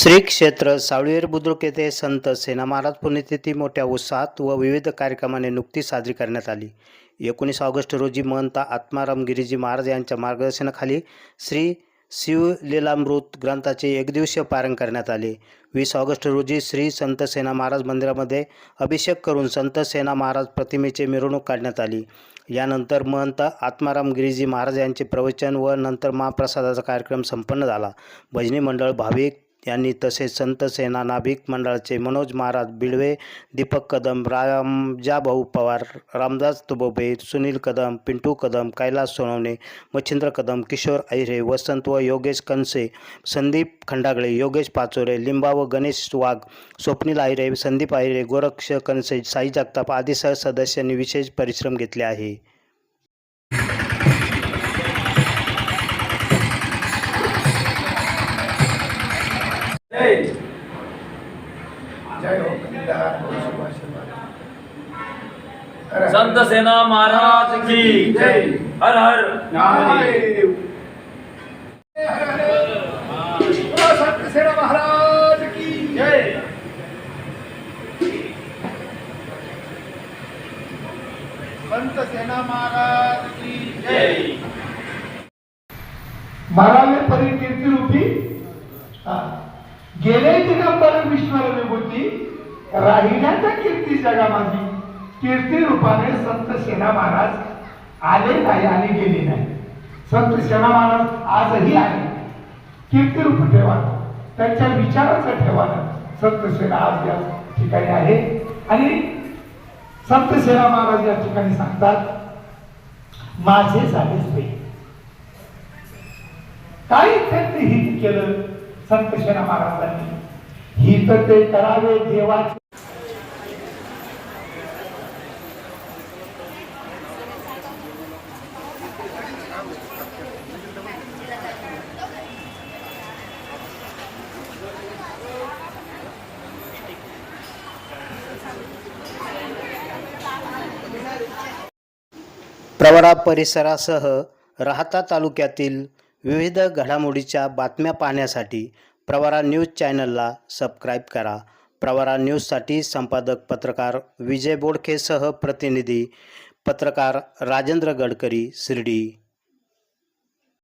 श्री क्षेत्र सावळीर बुद्रुक येथे संत सेना महाराज पुण्यतिथी मोठ्या उत्साहात व विविध कार्यक्रमाने नुकतीच साजरी करण्यात आली. एकोणीस ऑगस्ट रोजी महंत आत्माराम गिरीजी महाराज यांच्या मार्गदर्शनाखाली श्री शिवलीलामृत ग्रंथाचे एकदिवसीय पारण करण्यात आले. वीस ऑगस्ट रोजी श्री संत सेना महाराज मंदिरामध्ये अभिषेक करून संत सेना महाराज प्रतिमेची मिरवणूक काढण्यात आली. यानंतर महंत आत्माराम गिरीजी महाराज यांचे प्रवचन व नंतर महाप्रसादाचा कार्यक्रम संपन्न झाला. भजनी मंडळ भाविक यांनी तसेच संत सेना नाभिक मंडळाचे मनोज महाराज बिडवे दीपक कदम रामजाभाऊ पवार रामदास तुबोबे सुनील कदम पिंटू कदम कैलास सोनवणे मच्छिंद्र कदम किशोर अहिरे वसंत व योगेश कनसे संदीप खंडागळे योगेश पाचोरे लिंबा व गणेश वाघ स्वप्नील अहिरे संदीप अहिरे गोरक्ष कनसे साई जगताप आदी सह सदस्यांनी विशेष परिश्रम घेतले आहे. जय हो संत सेना महाराज की जय। हर हर महादेव। हर हर बोलो संत सेना महाराज की जय। संत सेना महाराज की जय। मरावे परी कीर्ती रूपी हा. गेले दिगंबर विश्वर विभूती? राहिल्याच्या कीर्ती जगामागी. कीर्ती रूपाने संत सेना महाराज आले नाही आणि गेले नाही. संत सेना महाराज आजही आहे कीर्ती रूप ठेवा. त्यांच्या विचाराचं ठेवा. संत सेना आज या ठिकाणी आहे. आणि संत सेना महाराज या ठिकाणी सांगतात माझे झालेच ते काही त्यांनी हित केलं? संत शेना महाराजांनी. ही तर ते करावे देवाचे. प्रवरा परिसरासह राहता तालुक्यातील विविध घडामोडीच्या बातम्या पाहण्यासाठी प्रवरा न्यूज चॅनलला सबस्क्राईब करा. प्रवरा न्यूजसाठी संपादक पत्रकार विजय बोडखेसह प्रतिनिधी पत्रकार राजेंद्र गडकरी शिर्डी.